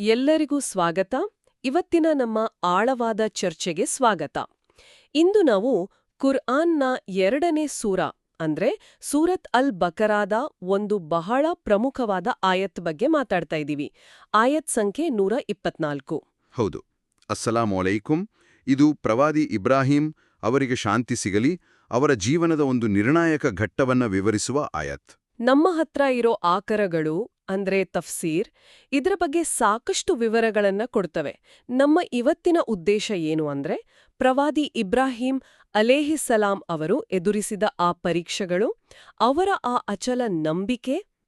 ಎಲ್ಲರಿಗೂ ಸ್ವಾಗತ. ಇವತ್ತಿನ ನಮ್ಮ ಆಳವಾದ ಚರ್ಚೆಗೆ ಸ್ವಾಗತ. ಇಂದು ನಾವು ಕುರ್ಆನ್ನ ಎರಡನೇ ಸೂರ ಅಂದ್ರೆ ಸೂರತ್ ಅಲ್ ಬಕರಾದ ಒಂದು ಬಹಳ ಪ್ರಮುಖವಾದ ಆಯತ್ ಬಗ್ಗೆ ಮಾತಾಡ್ತಾ ಇದ್ದೀವಿ. ಆಯತ್ ಸಂಖ್ಯೆ ನೂರ ಇಪ್ಪತ್ನಾಲ್ಕು. ಹೌದು. ಅಸ್ಸಲಾಂ ಅಲೈಕುಂ ಇದು ಪ್ರವಾದಿ ಇಬ್ರಾಹಿಂ ಅವರಿಗೆ ಶಾಂತಿ ಸಿಗಲಿ ಅವರ ಜೀವನದ ಒಂದು ನಿರ್ಣಾಯಕ ಘಟ್ಟವನ್ನ ವಿವರಿಸುವ ಆಯತ್. ನಮ್ಮ ಹತ್ರ ಇರೋ ಆಕರಗಳು ಅಂದ್ರೆ ತಫ್ಸೀರ್ ಇದರ ಬಗ್ಗೆ ಸಾಕಷ್ಟು ವಿವರಗಳನ್ನ ಕೊಡ್ತವೆ. ನಮ್ಮ ಇವತ್ತಿನ ಉದ್ದೇಶ ಏನು ಅಂದ್ರೆ ಪ್ರವಾದಿ ಇಬ್ರಾಹಿಂ ಅಲೇಹಿಸಲಾಂ ಅವರು ಎದುರಿಸಿದ ಆ ಪರೀಕ್ಷೆಗಳು ಅವರ ಆ ಅಚಲ ನಂಬಿಕೆ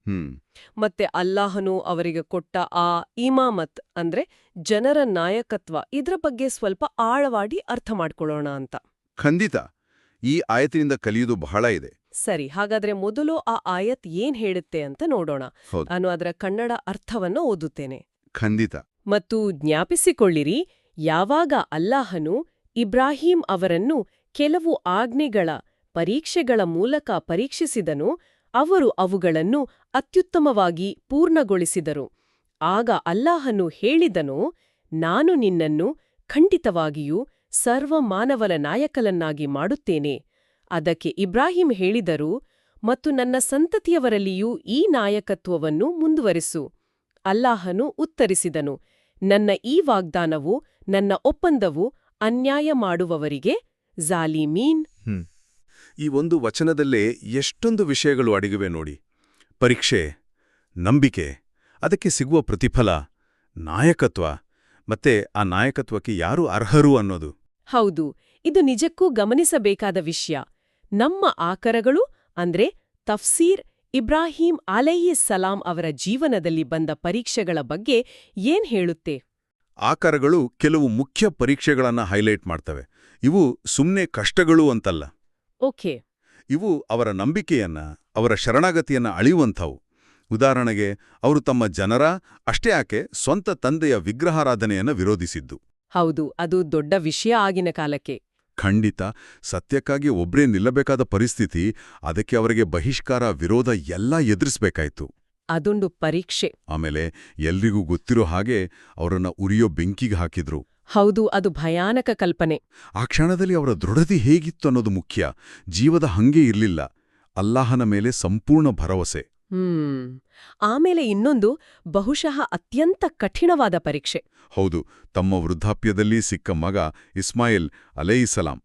ಮತ್ತೆ ಅಲ್ಲಾಹನು ಅವರಿಗೆ ಕೊಟ್ಟ ಆ ಇಮಾಮತ್ ಅಂದ್ರೆ ಜನರ ನಾಯಕತ್ವ ಇದರ ಬಗ್ಗೆ ಸ್ವಲ್ಪ ಆಳವಾಡಿ ಅರ್ಥ ಮಾಡ್ಕೊಳ್ಳೋಣ ಅಂತ. ಖಂಡಿತ. ಈ ಆಯತಿನಿಂದ ಕಲಿಯುವುದು ಬಹಳ ಇದೆ. ಸರಿ ಹಾಗಾದ್ರೆ ಮೊದಲು ಆ ಆಯತ್ ಏನ್ ಹೇಳುತ್ತೆ ಅಂತ ನೋಡೋಣ. ನಾನು ಅದರ ಕನ್ನಡ ಅರ್ಥವನ್ನು ಓದುತ್ತೇನೆ. ಖಂಡಿತ. ಮತ್ತು ಜ್ಞಾಪಿಸಿಕೊಳ್ಳಿರಿ ಯಾವಾಗ ಅಲ್ಲಾಹನು ಇಬ್ರಾಹಿಂ ಅವರನ್ನು ಕೆಲವು ಆಜ್ಞೆಗಳ ಪರೀಕ್ಷೆಗಳ ಮೂಲಕ ಪರೀಕ್ಷಿಸಿದನು ಅವರು ಅವುಗಳನ್ನು ಅತ್ಯುತ್ತಮವಾಗಿ ಪೂರ್ಣಗೊಳಿಸಿದರು. ಆಗ ಅಲ್ಲಾಹನು ಹೇಳಿದನು ನಾನು ನಿನ್ನನ್ನು ಖಂಡಿತವಾಗಿಯೂ ಸರ್ವ ಮಾನವನ ನಾಯಕಲನ್ನಾಗಿ ಮಾಡುತ್ತೇನೆ. ಅದಕ್ಕೆ ಇಬ್ರಾಹಿಂ ಹೇಳಿದರು ಮತ್ತು ನನ್ನ ಸಂತತಿಯವರಲ್ಲಿಯೂ ಈ ನಾಯಕತ್ವವನ್ನು ಮುಂದುವರಿಸು. ಅಲ್ಲಾಹನು ಉತ್ತರಿಸಿದನು ನನ್ನ ಈ ವಾಗ್ದಾನವು ನನ್ನ ಒಪ್ಪಂದವು ಅನ್ಯಾಯ ಮಾಡುವವರಿಗೆ ಜಾಲಿಮೀನ್ ಈ ಒಂದು ವಚನದಲ್ಲೇ ಎಷ್ಟೊಂದು ವಿಷಯಗಳು ಅಡಗಿವೆ ನೋಡಿ. ಪರೀಕ್ಷೆ ನಂಬಿಕೆ ಅದಕ್ಕೆ ಸಿಗುವ ಪ್ರತಿಫಲ ನಾಯಕತ್ವ ಮತ್ತೆ ಆ ನಾಯಕತ್ವಕ್ಕೆ ಯಾರು ಅರ್ಹರು ಅನ್ನೋದು. ಹೌದು ಇದು ನಿಜಕ್ಕೂ ಗಮನಿಸಬೇಕಾದ ವಿಷಯ. ನಮ್ಮ ಆಕರಗಳು ಅಂದ್ರೆ ತಫ್ಸೀರ್ ಇಬ್ರಾಹಿಂ ಅಲೈಹಿ ಸಲಾಂ ಅವರ ಜೀವನದಲ್ಲಿ ಬಂದ ಪರೀಕ್ಷೆಗಳ ಬಗ್ಗೆ ಏನ್ ಹೇಳುತ್ತೆ? ಆಕರಗಳು ಕೆಲವು ಮುಖ್ಯ ಪರೀಕ್ಷೆಗಳನ್ನ ಹೈಲೈಟ್ ಮಾಡ್ತವೆ. ಇವು ಸುಮ್ನೆ ಕಷ್ಟಗಳು ಅಂತಲ್ಲ. ಓಕೆ. ಇವು ಅವರ ನಂಬಿಕೆಯನ್ನ ಅವರ ಶರಣಾಗತಿಯನ್ನ ಅಳಿಯುವಂಥವು. ಉದಾಹರಣೆಗೆ ಅವರು ತಮ್ಮ ಜನರ ಅಷ್ಟೇ ಆಕೆ ಸ್ವಂತ ತಂದೆಯ ವಿಗ್ರಹಾರಾಧನೆಯನ್ನು ವಿರೋಧಿಸಿದ್ದು. ಹೌದು ಅದು ದೊಡ್ಡ ವಿಷಯ ಆಗಿನ ಕಾಲಕ್ಕೆ. ಖಂಡಿತ ಸತ್ಯಕ್ಕಾಗಿ ಒಬ್ಬರೇ ನಿಲ್ಲಬೇಕಾದ ಪರಿಸ್ಥಿತಿ ಅದಕ್ಕೆ ಅವರಿಗೆ ಬಹಿಷ್ಕಾರ ವಿರೋಧ ಎಲ್ಲ ಎದುರಿಸ್ಬೇಕಾಯ್ತು. ಅದೊಂದು ಪರೀಕ್ಷೆ. ಆಮೇಲೆ ಎಲ್ರಿಗೂ ಗೊತ್ತಿರೋ ಹಾಗೆ ಅವರನ್ನ ಉರಿಯೋ ಬೆಂಕಿಗೆ ಹಾಕಿದ್ರು. ಹೌದು ಅದು ಭಯಾನಕ ಕಲ್ಪನೆ. ಆ ಕ್ಷಣದಲ್ಲಿ ಅವರ ದೃಢತೆ ಹೇಗಿತ್ತು ಅನ್ನೋದು ಮುಖ್ಯ. ಜೀವದ ಹಂಗೆ ಇರಲಿಲ್ಲ. ಅಲ್ಲಾಹನ ಮೇಲೆ ಸಂಪೂರ್ಣ ಭರವಸೆ. ಹ್ಮ್. ಆಮೇಲೆ ಇನ್ನೊಂದು ಬಹುಶಃ ಅತ್ಯಂತ ಕಠಿಣವಾದ ಪರೀಕ್ಷೆ. ಹೌದು ತಮ್ಮ ವೃದ್ಧಾಪ್ಯದಲ್ಲಿ ಸಿಕ್ಕ ಮಗ ಇಸ್ಮಾಯಿಲ್ ಅಲೈಸಲಾಂ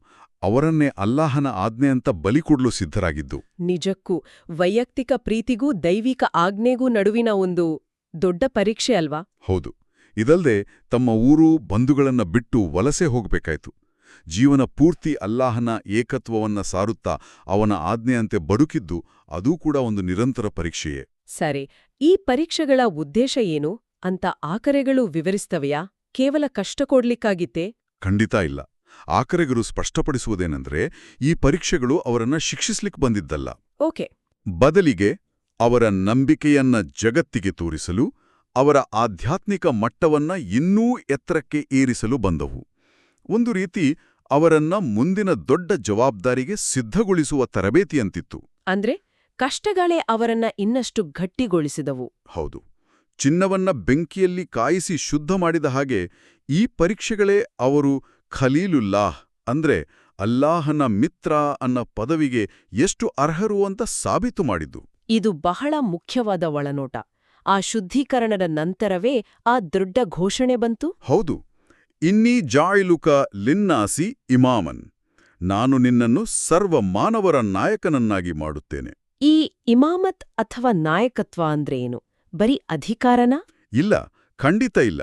ಅವರನ್ನೇ ಅಲ್ಲಾಹನ ಆಜ್ಞೆ ಅಂತ ಬಲಿ ಕೊಡ್ಲು ಸಿದ್ಧರಾಗಿದ್ದು. ನಿಜಕ್ಕೂ ವೈಯಕ್ತಿಕ ಪ್ರೀತಿಗೂ ದೈವಿಕ ಆಜ್ಞೆಗೂ ನಡುವಿನ ಒಂದು ದೊಡ್ಡ ಪರೀಕ್ಷೆ ಅಲ್ವಾ? ಹೌದು ಇದಲ್ಲದೆ ತಮ್ಮ ಊರು ಬಂಧುಗಳನ್ನ ಬಿಟ್ಟು ವಲಸೆ ಹೋಗ್ಬೇಕಾಯ್ತು. ಜೀವನ ಪೂರ್ತಿ ಅಲ್ಲಾಹನ ಏಕತ್ವವನ್ನ ಸಾರುತ್ತಾ ಅವನ ಆಜ್ಞೆಯಂತೆ ಬದುಕಿದ್ದು ಅದೂ ಕೂಡ ಒಂದು ನಿರಂತರ ಪರೀಕ್ಷೆಯೇ. ಸರಿ ಈ ಪರೀಕ್ಷೆಗಳ ಉದ್ದೇಶ ಏನು? ಅಂತ ಆಕರೆಗಳು ವಿವರಿಸ್ತವೆಯಾ? ಕೇವಲ ಕಷ್ಟ ಕೊಡ್ಲಿಕ್ಕಾಗಿತ್ತೆ? ಖಂಡಿತ ಇಲ್ಲ. ಆಕರೆಗರು ಸ್ಪಷ್ಟಪಡಿಸುವುದೇನೆಂದ್ರೆ ಈ ಪರೀಕ್ಷೆಗಳು ಅವರನ್ನ ಶಿಕ್ಷಿಸ್ಲಿಕ್ ಬಂದಿದ್ದಲ್ಲ. ಓಕೆ. ಬದಲಿಗೆ ಅವರ ನಂಬಿಕೆಯನ್ನ ಜಗತ್ತಿಗೆ ತೋರಿಸಲು ಅವರ ಆಧ್ಯಾತ್ಮಿಕ ಮಟ್ಟವನ್ನ ಇನ್ನೂ ಎತ್ತರಕ್ಕೆ ಏರಿಸಲು ಬಂದವು. ಒಂದು ರೀತಿ ಅವರನ್ನ ಮುಂದಿನ ದೊಡ್ಡ ಜವಾಬ್ದಾರಿಗೆ ಸಿದ್ಧಗೊಳಿಸುವ ತರಬೇತಿಯಂತಿತ್ತು. ಅಂದ್ರೆ? ಕಷ್ಟಗಳೇ ಅವರನ್ನ ಇನ್ನಷ್ಟು ಗಟ್ಟಿಗೊಳಿಸಿದವು. ಹೌದು. ಚಿನ್ನವನ್ನ ಬೆಂಕಿಯಲ್ಲಿ ಕಾಯಿಸಿ ಶುದ್ಧ ಮಾಡಿದ ಹಾಗೆ ಈ ಪರೀಕ್ಷೆಗಳೇ ಅವರು ಖಲೀಲುಲ್ಲಾಹ್ ಅಂದ್ರೆ ಅಲ್ಲಾಹನ ಮಿತ್ರ ಅನ್ನ ಪದವಿಗೆ ಎಷ್ಟು ಅರ್ಹರು ಅಂತ ಸಾಬೀತು ಮಾಡಿದ್ದು. ಇದು ಬಹಳ ಮುಖ್ಯವಾದ ಒಳನೋಟ. ಆ ಶುದ್ಧೀಕರಣದ ನಂತರವೇ ಆ ದೊಡ್ಡ ಘೋಷಣೆ ಬಂತು? ಹೌದು. ಇನ್ನೀ ಜಾಯಿಲುಕ ಲಿನ್ನಾಸಿ ಇಮಾಮನ್. ನಾನು ನಿನ್ನನ್ನು ಸರ್ವ ಮಾನವರ ನಾಯಕನನ್ನಾಗಿ ಮಾಡುತ್ತೇನೆ. ಈ ಇಮಾಮತ್ ಅಥವಾ ನಾಯಕತ್ವ ಅಂದ್ರೆ ಏನು ಬರೀ ಅಧಿಕಾರನ? ಇಲ್ಲ ಖಂಡಿತ ಇಲ್ಲ.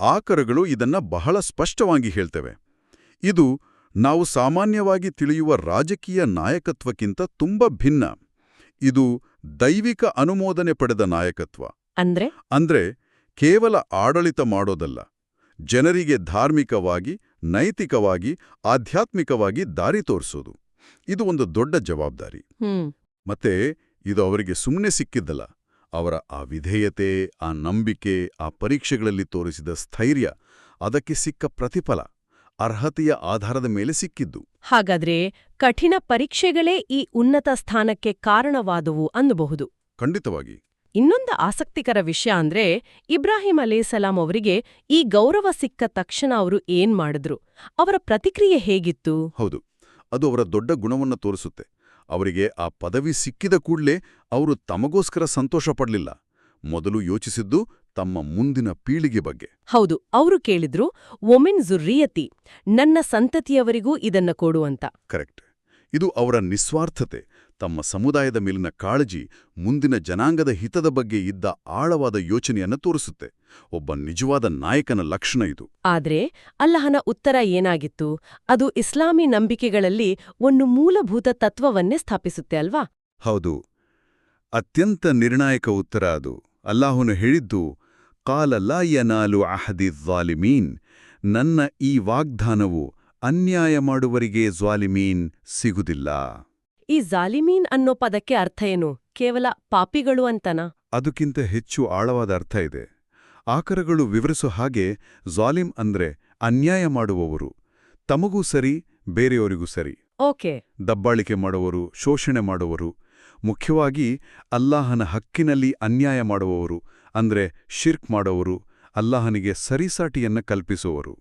ಆಕರಗಳು ಇದನ್ನ ಬಹಳ ಸ್ಪಷ್ಟವಾಗಿ ಹೇಳ್ತವೆ. ಇದು ನಾವು ಸಾಮಾನ್ಯವಾಗಿ ತಿಳಿಯುವ ರಾಜಕೀಯ ನಾಯಕತ್ವಕ್ಕಿಂತ ತುಂಬಾ ಭಿನ್ನ. ಇದು ದೈವಿಕ ಅನುಮೋದನೆ ಪಡೆದ ನಾಯಕತ್ವ. ಅಂದ್ರೆ? ಅಂದ್ರೆ ಕೇವಲ ಆಡಳಿತ ಮಾಡೋದಲ್ಲ. ಜನರಿಗೆ ಧಾರ್ಮಿಕವಾಗಿ ನೈತಿಕವಾಗಿ ಆಧ್ಯಾತ್ಮಿಕವಾಗಿ ದಾರಿ ತೋರಿಸೋದು. ಇದು ಒಂದು ದೊಡ್ಡ ಜವಾಬ್ದಾರಿ. ಮತ್ತೆ ಇದು ಅವರಿಗೆ ಸುಮ್ಮನೆ ಸಿಕ್ಕಿದ್ದಲ್ಲ. ಅವರ ಆ ವಿಧೇಯತೆ ಆ ನಂಬಿಕೆ ಆ ಪರೀಕ್ಷೆಗಳಲ್ಲಿ ತೋರಿಸಿದ ಸ್ಥೈರ್ಯ ಅದಕ್ಕೆ ಸಿಕ್ಕ ಪ್ರತಿಫಲ ಅರ್ಹತೆಯ ಆಧಾರದ ಮೇಲೆ ಸಿಕ್ಕಿದ್ದು. ಹಾಗಾದ್ರೆ ಕಠಿಣ ಪರೀಕ್ಷೆಗಳೇ ಈ ಉನ್ನತ ಸ್ಥಾನಕ್ಕೆ ಕಾರಣವಾದವು ಅನ್ನಬಹುದು. ಖಂಡಿತವಾಗಿ. ಇನ್ನೊಂದು ಆಸಕ್ತಿಕರ ವಿಷಯ ಅಂದ್ರೆ ಇಬ್ರಾಹಿಂ ಅಲೇಸಲಾಂ ಅವರಿಗೆ ಈ ಗೌರವ ಸಿಕ್ಕ ತಕ್ಷಣ ಅವರು ಏನ್ ಮಾಡಿದ್ರು? ಅವರ ಪ್ರತಿಕ್ರಿಯೆ ಹೇಗಿತ್ತು? ಹೌದು. ಅದು ಅವರ ದೊಡ್ಡ ಗುಣವನ್ನು ತೋರಿಸುತ್ತೆ. ಅವರಿಗೆ ಆ ಪದವಿ ಸಿಕ್ಕಿದ ಕೂಡಲೇ ಅವರು ತಮಗೋಸ್ಕರ ಸಂತೋಷ ಪಡಲಿಲ್ಲ. ಮೊದಲು ಯೋಚಿಸಿದ್ದು ತಮ್ಮ ಮುಂದಿನ ಪೀಳಿಗೆ ಬಗ್ಗೆ. ಹೌದು ಅವರು ಕೇಳಿದ್ರು ಒಮೆನ್ ಜುರ್ರಿಯತಿ ನನ್ನ ಸಂತತಿಯವರಿಗೂ ಇದನ್ನ ಕೊಡು ಅಂತ. ಕರೆಕ್ಟ್. ಇದು ಅವರ ನಿಸ್ವಾರ್ಥತೆ. ತಮ್ಮ ಸಮುದಾಯದ ಮೇಲಿನ ಕಾಳಜಿ ಮುಂದಿನ ಜನಾಂಗದ ಹಿತದ ಬಗ್ಗೆ ಇದ್ದ ಆಳವಾದ ಯೋಚನೆಯನ್ನು ತೋರಿಸುತ್ತೆ. ಒಬ್ಬ ನಿಜವಾದ ನಾಯಕನ ಲಕ್ಷಣ ಇದು. ಆದ್ರೆ ಅಲ್ಲಹನ ಉತ್ತರ ಏನಾಗಿತ್ತು? ಅದು ಇಸ್ಲಾಮಿ ನಂಬಿಕೆಗಳಲ್ಲಿ ಒಂದು ಮೂಲಭೂತ ತತ್ವವನ್ನೇ ಸ್ಥಾಪಿಸುತ್ತೆ ಅಲ್ವಾ? ಹೌದು. ಅತ್ಯಂತ ನಿರ್ಣಾಯಕ ಉತ್ತರ ಅದು. ಅಲ್ಲಾಹುನು ಹೇಳಿದ್ದು ಕಾಲ ಲಾ ಯನಾಲು ಅಹದಿ ಜ್ವಾಲಿಮೀನ್ ನನ್ನ ಈ ವಾಗ್ದಾನವು ಅನ್ಯಾಯ ಮಾಡುವರಿಗೆ ಜ್ವಾಲಿಮೀನ್ ಸಿಗುದಿಲ್ಲ. ಈ ಜಾಲಿಮೀನ್ ಅನ್ನೋ ಪದಕ್ಕೆ ಅರ್ಥ ಏನು? ಕೇವಲ ಪಾಪಿಗಳು ಅಂತನಾ? ಅದಕ್ಕಿಂತ ಹೆಚ್ಚು ಆಳವಾದ ಅರ್ಥ ಇದೆ. ಆಕರಗಳು ವಿವರಿಸೋ ಹಾಗೆ ಜಾಲಿಮ್ ಅಂದ್ರೆ ಅನ್ಯಾಯ ಮಾಡುವವರು. ತಮಗೂ ಸರಿ ಬೇರೆಯವರಿಗೂ ಸರಿ. ಓಕೆ. ದಬ್ಬಾಳಿಕೆ ಮಾಡುವವರು ಶೋಷಣೆ ಮಾಡುವರು ಮುಖ್ಯವಾಗಿ ಅಲ್ಲಾಹನ ಹಕ್ಕಿನಲ್ಲಿ ಅನ್ಯಾಯ ಮಾಡುವವರು ಅಂದ್ರೆ ಶಿರ್ಕ್ ಮಾಡುವವರು ಅಲ್ಲಾಹನಿಗೆ ಸರಿಸಾಟಿಯನ್ನ ಕಲ್ಪಿಸುವವರು.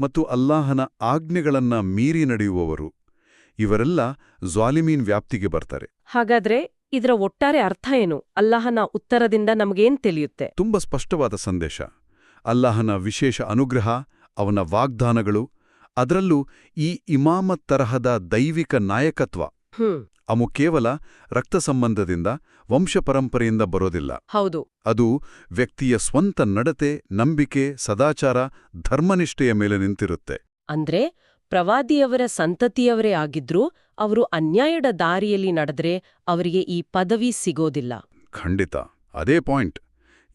ಮತ್ತು ಅಲ್ಲಾಹನ ಆಜ್ಞೆಗಳನ್ನ ಮೀರಿ ನಡೆಯುವವರು. ಇವರೆಲ್ಲ ಜ್ವಾಲಿಮೀನ್ ವ್ಯಾಪ್ತಿಗೆ ಬರ್ತಾರೆ. ಹಾಗಾದ್ರೆ ಇದರ ಒಟ್ಟಾರೆ ಅರ್ಥ ಏನು? ಅಲ್ಲಾಹನ ಉತ್ತರದಿಂದ ನಮಗೇನ್ ತಿಳಿಯುತ್ತೆ? ತುಂಬ ಸ್ಪಷ್ಟವಾದ ಸಂದೇಶ. ಅಲ್ಲಾಹನ ವಿಶೇಷ ಅನುಗ್ರಹ ಅವನ ವಾಗ್ದಾನಗಳು ಅದರಲ್ಲೂ ಈ ಇಮಾಮತ್ ತರಹದ ದೈವಿಕ ನಾಯಕತ್ವ. ಅಮು ಅವು ಕೇವಲ ರಕ್ತ ಸಂಬಂಧದಿಂದ ವಂಶಪರಂಪರೆಯಿಂದ ಬರೋದಿಲ್ಲ. ಹೌದು. ಅದು ವ್ಯಕ್ತಿಯ ಸ್ವಂತ ನಡತೆ ನಂಬಿಕೆ ಸದಾಚಾರ ಧರ್ಮನಿಷ್ಠೆಯ ಮೇಲೆ ನಿಂತಿರುತ್ತೆ. ಅಂದ್ರೆ ಪ್ರವಾದಿಯವರ ಸಂತತಿಯವರೇ ಆಗಿದ್ರೂ ಅವರು ಅನ್ಯಾಯದ ದಾರಿಯಲ್ಲಿ ನಡೆದ್ರೆ ಅವರಿಗೆ ಈ ಪದವಿ ಸಿಗೋದಿಲ್ಲ. ಖಂಡಿತ. ಅದೇ ಪಾಯಿಂಟ್.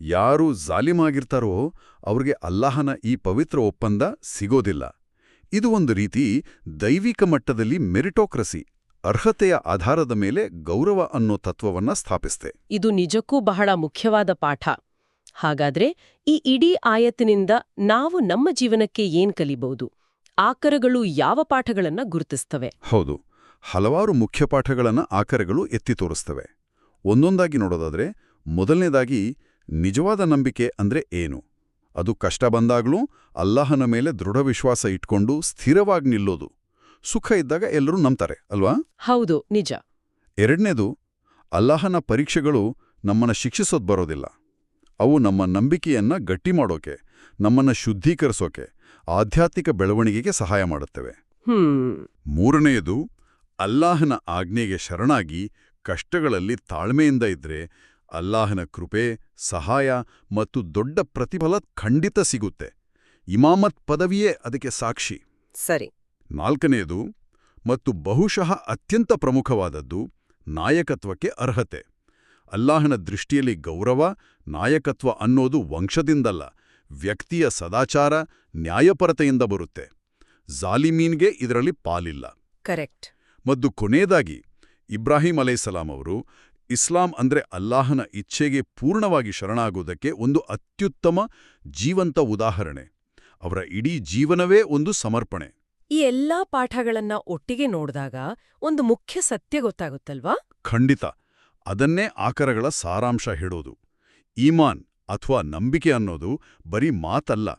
ಯಾರು ಜಾಲಿಮಾಗಿರ್ತಾರೋ ಅವ್ರಿಗೆ ಅಲ್ಲಾಹನ ಈ ಪವಿತ್ರ ಒಪ್ಪಂದ ಸಿಗೋದಿಲ್ಲ. ಇದು ಒಂದು ರೀತಿ ದೈವಿಕ ಮಟ್ಟದಲ್ಲಿ ಮೆರಿಟೋಕ್ರಸಿ ಅರ್ಹತೆಯ ಆಧಾರದ ಮೇಲೆ ಗೌರವ ಅನ್ನೋ ತತ್ವವನ್ನ ಸ್ಥಾಪಿಸ್ತೆ. ಇದು ನಿಜಕ್ಕೂ ಬಹಳ ಮುಖ್ಯವಾದ ಪಾಠ. ಹಾಗಾದ್ರೆ ಈ ಇಡೀ ಆಯತ್ತಿನಿಂದ ನಾವು ನಮ್ಮ ಜೀವನಕ್ಕೆ ಏನ್ ಕಲಿಬಹುದು? ಆಕರಗಳು ಯಾವ ಪಾಠಗಳನ್ನ ಗುರುತಿಸ್ತವೆ? ಹೌದು. ಹಲವಾರು ಮುಖ್ಯ ಪಾಠಗಳನ್ನು ಆಕರಗಳು ಎತ್ತಿ ತೋರಿಸ್ತವೆ. ಒಂದೊಂದಾಗಿ ನೋಡೋದಾದ್ರೆ ಮೊದಲನೇದಾಗಿ ನಿಜವಾದ ನಂಬಿಕೆ ಅಂದ್ರೆ ಏನು? ಅದು ಕಷ್ಟ ಬಂದಾಗಲೂ ಅಲ್ಲಾಹನ ಮೇಲೆ ದೃಢ ವಿಶ್ವಾಸ ಇಟ್ಕೊಂಡು ಸ್ಥಿರವಾಗಿ ನಿಲ್ಲೋದು. ಸುಖ ಇದ್ದಾಗ ಎಲ್ಲರೂ ನಂಬ್ತಾರೆ ಅಲ್ವಾ? ಹೌದು ನಿಜ. ಎರಡನೇದು ಅಲ್ಲಾಹನ ಪರೀಕ್ಷೆಗಳು ನಮ್ಮನ್ನ ಶಿಕ್ಷಿಸೋದ್ ಬರೋದಿಲ್ಲ. ಅವು ನಮ್ಮ ನಂಬಿಕೆಯನ್ನ ಗಟ್ಟಿ ಮಾಡೋಕೆ ನಮ್ಮನ್ನ ಶುದ್ಧೀಕರಿಸೋಕೆ ಆಧ್ಯಾತ್ಮಿಕ ಬೆಳವಣಿಗೆಗೆ ಸಹಾಯ ಮಾಡುತ್ತವೆ. ಮೂರನೆಯದು ಅಲ್ಲಾಹನ ಆಜ್ಞೆಗೆ ಶರಣಾಗಿ ಕಷ್ಟಗಳಲ್ಲಿ ತಾಳ್ಮೆಯಿಂದ ಇದ್ರೆ ಅಲ್ಲಾಹನ ಕೃಪೆ ಸಹಾಯ ಮತ್ತು ದೊಡ್ಡ ಪ್ರತಿಫಲ ಖಂಡಿತ ಸಿಗುತ್ತೆ. ಇಮಾಮತ್ ಪದವಿಯೇ ಅದಕ್ಕೆ ಸಾಕ್ಷಿ. ಸರಿ. ನಾಲ್ಕನೆಯದು ಮತ್ತು ಬಹುಶಃ ಅತ್ಯಂತ ಪ್ರಮುಖವಾದದ್ದು ನಾಯಕತ್ವಕ್ಕೆ ಅರ್ಹತೆ. ಅಲ್ಲಾಹನ ದೃಷ್ಟಿಯಲ್ಲಿ ಗೌರವ ನಾಯಕತ್ವ ಅನ್ನೋದು ವಂಶದಿಂದಲ್ಲ ವ್ಯಕ್ತಿಯ ಸದಾಚಾರ ನ್ಯಾಯಪರತೆಯಿಂದ ಬರುತ್ತೆ. ಜಾಲಿಮೀನ್ಗೆ ಇದರಲ್ಲಿ ಪಾಲಿಲ್ಲ. ಕರೆಕ್ಟ್. ಮತ್ತು ಕೊನೆಯದಾಗಿ ಇಬ್ರಾಹಿಂ ಅಲೈಸಲಾಂ ಅವರು ಇಸ್ಲಾಂ ಅಂದ್ರೆ ಅಲ್ಲಾಹನ ಇಚ್ಛೆಗೆ ಪೂರ್ಣವಾಗಿ ಶರಣಾಗುವುದಕ್ಕೆ ಒಂದು ಅತ್ಯುತ್ತಮ ಜೀವಂತ ಉದಾಹರಣೆ. ಅವರ ಇಡೀ ಜೀವನವೇ ಒಂದು ಸಮರ್ಪಣೆ. ಈ ಎಲ್ಲಾ ಪಾಠಗಳನ್ನ ಒಟ್ಟಿಗೆ ನೋಡಿದಾಗ ಒಂದು ಮುಖ್ಯ ಸತ್ಯ ಗೊತ್ತಾಗುತ್ತಲ್ವಾ? ಖಂಡಿತ. ಅದನ್ನೇ ಆಕರಗಳ ಸಾರಾಂಶ ಹೇಳೋದು. ಈಮಾನ್ ಅಥವಾ ನಂಬಿಕೆ ಅನ್ನೋದು ಬರೀ ಮಾತಲ್ಲ.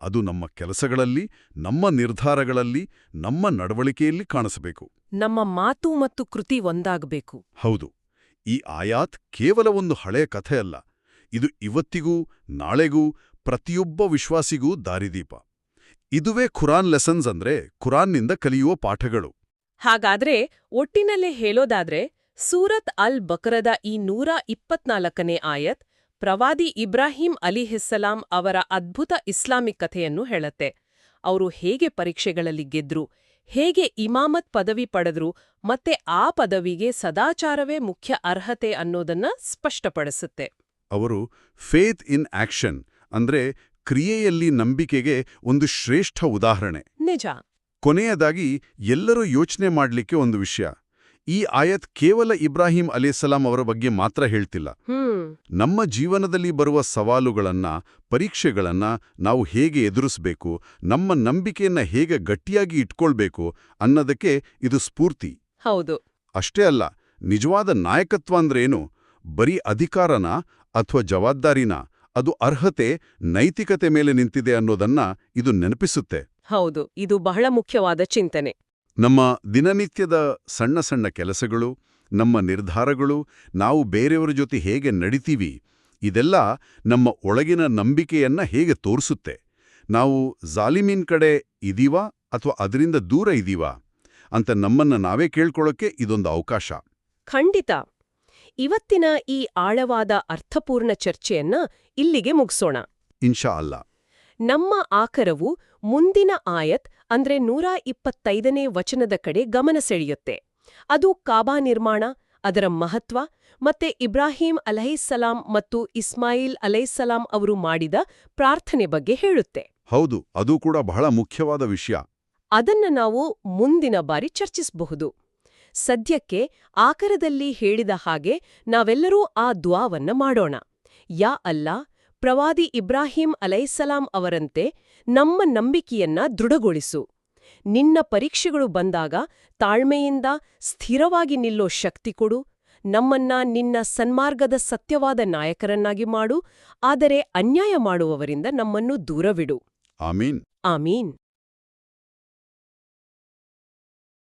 ಅದು ನಮ್ಮ ಕೆಲಸಗಳಲ್ಲಿ ನಮ್ಮ ನಿರ್ಧಾರಗಳಲ್ಲಿ ನಮ್ಮ ನಡವಳಿಕೆಯಲ್ಲಿ ಕಾಣಿಸಬೇಕು. ನಮ್ಮ ಮಾತು ಮತ್ತು ಕೃತಿ ಒಂದಾಗಬೇಕು. ಹೌದು. ಈ ಆಯಾತ್ ಕೇವಲ ಒಂದು ಹಳೆಯ ಕಥೆಯಲ್ಲ. ಇದು ಇವತ್ತಿಗೂ ನಾಳೆಗೂ ಪ್ರತಿಯೊಬ್ಬ ವಿಶ್ವಾಸಿಗೂ ದಾರಿದೀಪ. ಇದುವೇ ಖುರಾನ್ ಲೆಸನ್ಸ್ ಅಂದ್ರೆ ಖುರಾನ್ನಿಂದ ಕಲಿಯುವ ಪಾಠಗಳು. ಹಾಗಾದ್ರೆ ಒಟ್ಟಿನಲ್ಲೇ ಹೇಳೋದಾದ್ರೆ ಸೂರತ್ ಅಲ್ ಬಕರದ ಈ ನೂರ ಇಪ್ಪತ್ನಾಲ್ಕನೇ ಆಯತ್ ಪ್ರವಾದಿ ಇಬ್ರಾಹಿಂ ಅಲಿ ಅಲಿಹಿಸ್ಸಲಾಂ ಅವರ ಅದ್ಭುತ ಇಸ್ಲಾಮಿಕ್ ಕಥೆಯನ್ನು ಹೇಳತ್ತೆ. ಅವರು ಹೇಗೆ ಪರೀಕ್ಷೆಗಳಲ್ಲಿ ಗೆದ್ರು ಹೇಗೆ ಇಮಾಮತ್ ಪದವಿ ಪಡೆದ್ರು ಮತ್ತೆ ಆ ಪದವಿಗೆ ಸದಾಚಾರವೇ ಮುಖ್ಯ ಅರ್ಹತೆ ಅನ್ನೋದನ್ನ ಸ್ಪಷ್ಟಪಡಿಸುತ್ತೆ. ಅವರು ಫೇತ್ ಇನ್ ಆಕ್ಷನ್ ಅಂದ್ರೆ ಕ್ರಿಯೆಯಲ್ಲಿ ನಂಬಿಕೆಗೆ ಒಂದು ಶ್ರೇಷ್ಠ ಉದಾಹರಣೆ. ನಿಜ. ಕೊನೆಯದಾಗಿ ಎಲ್ಲರೂ ಯೋಚನೆ ಮಾಡಲಿಕ್ಕೆ ಒಂದು ವಿಷಯ. ಈ ಆಯತ್ ಕೇವಲ ಇಬ್ರಾಹಿಂ ಅಲಿಸಲಾಂ ಅವರ ಬಗ್ಗೆ ಮಾತ್ರ ಹೇಳ್ತಿಲ್ಲ. ನಮ್ಮ ಜೀವನದಲ್ಲಿ ಬರುವ ಸವಾಲುಗಳನ್ನ ಪರೀಕ್ಷೆಗಳನ್ನ ನಾವು ಹೇಗೆ ಎದುರಿಸಬೇಕು ನಮ್ಮ ನಂಬಿಕೆಯನ್ನ ಹೇಗೆ ಗಟ್ಟಿಯಾಗಿ ಇಟ್ಕೊಳ್ಬೇಕು ಅನ್ನೋದಕ್ಕೆ ಇದು ಸ್ಫೂರ್ತಿ. ಹೌದು. ಅಷ್ಟೇ ಅಲ್ಲ ನಿಜವಾದ ನಾಯಕತ್ವ ಅಂದ್ರೇನು? ಬರೀ ಅಧಿಕಾರನ ಅಥವಾ ಜವಾಬ್ದಾರಿನ? ಅದು ಅರ್ಹತೆ ನೈತಿಕತೆ ಮೇಲೆ ನಿಂತಿದೆ ಅನ್ನೋದನ್ನ ಇದು ನೆನಪಿಸುತ್ತೆ. ಹೌದು ಇದು ಬಹಳ ಮುಖ್ಯವಾದ ಚಿಂತನೆ. ನಮ್ಮ ದಿನನಿತ್ಯದ ಸಣ್ಣ ಸಣ್ಣ ಕೆಲಸಗಳು ನಮ್ಮ ನಿರ್ಧಾರಗಳು ನಾವು ಬೇರೆಯವರ ಜೊತೆ ಹೇಗೆ ನಡಿತೀವಿ ಇದೆಲ್ಲ ನಮ್ಮ ಒಳಗಿನ ನಂಬಿಕೆಯನ್ನ ಹೇಗೆ ತೋರಿಸುತ್ತೆ? ನಾವು ಜಾಲಿಮೀನ್ ಕಡೆ ಇದೀವಾ ಅಥವಾ ಅದರಿಂದ ದೂರ ಇದೀವಾ? ಅಂತ ನಮ್ಮನ್ನ ನಾವೇ ಕೇಳ್ಕೊಳ್ಳೋಕೆ ಇದೊಂದು ಅವಕಾಶ. ಖಂಡಿತ. ಇವತ್ತಿನ ಈ ಆಳವಾದ ಅರ್ಥಪೂರ್ಣ ಚರ್ಚೆಯನ್ನ ಇಲ್ಲಿಗೆ ಮುಗಿಸೋಣ. ಇನ್ಶಾ ಅಲ್ಲ. ನಮ್ಮ ಆಕರವು ಮುಂದಿನ ಆಯತ್ ಅಂದ್ರೆ ನೂರ ಇಪ್ಪತ್ತೈದನೇ ವಚನದ ಕಡೆ ಗಮನ ಸೆಳೆಯುತ್ತೆ. ಅದು ಕಾಬಾ ನಿರ್ಮಾಣ ಅದರ ಮಹತ್ವ ಮತ್ತೆ ಇಬ್ರಾಹಿಂ ಅಲಹಿಸಲಾಂ ಮತ್ತು ಇಸ್ಮಾಯಿಲ್ ಅಲೈಸಲಾಂ ಅವರು ಮಾಡಿದ ಪ್ರಾರ್ಥನೆ ಬಗ್ಗೆ ಹೇಳುತ್ತೆ. ಹೌದು ಅದು ಕೂಡ ಬಹಳ ಮುಖ್ಯವಾದ ವಿಷಯ. ಅದನ್ನ ನಾವು ಮುಂದಿನ ಬಾರಿ ಚರ್ಚಿಸಬಹುದು. ಸದ್ಯಕ್ಕೆ ಆಕರದಲ್ಲಿ ಹೇಳಿದ ಹಾಗೆ ನಾವೆಲ್ಲರೂ ಆ ದ್ವಾವನ್ನ ಮಾಡೋಣ. ಯಾ ಅಲ್ಲ ಪ್ರವಾದಿ ಇಬ್ರಾಹಿಂ ಅಲೈಸಲಾಂ ಅವರಂತೆ ನಮ್ಮ ನಂಬಿಕೆಯನ್ನ ದೃಢಗೊಳಿಸು. ನಿನ್ನ ಪರೀಕ್ಷೆಗಳು ಬಂದಾಗ ತಾಳ್ಮೆಯಿಂದ ಸ್ಥಿರವಾಗಿ ನಿಲ್ಲೋ ಶಕ್ತಿ ಕೊಡು. ನಮ್ಮನ್ನ ನಿನ್ನ ಸನ್ಮಾರ್ಗದ ಸತ್ಯವಾದ ನಾಯಕರನ್ನಾಗಿ ಮಾಡು. ಆದರೆ ಅನ್ಯಾಯ ಮಾಡುವವರಿಂದ ನಮ್ಮನ್ನು ದೂರವಿಡು. ಆಮೀನ್. ಆಮೀನ್.